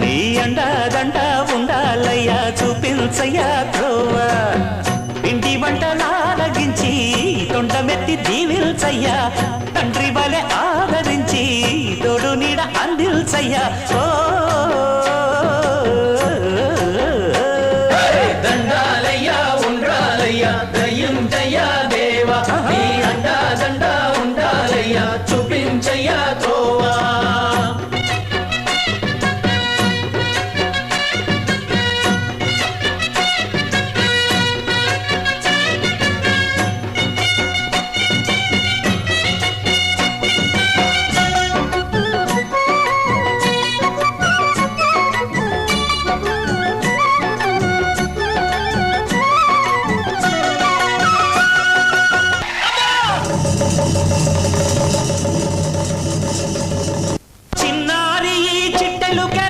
నీ అండాదండ ఉండాలయ్యా చూపించయ్యా ధ్రువ. పిండి వంటలాలగించి తొండమెత్తి దీవిల్చయ్యా తండ్రి వలె ఆదరించి తోడు నీడ అందిల్చయ్యా ఓ దండాలయ్యా ఉండ్రాలయ్యా దయ్యం జయ్యా.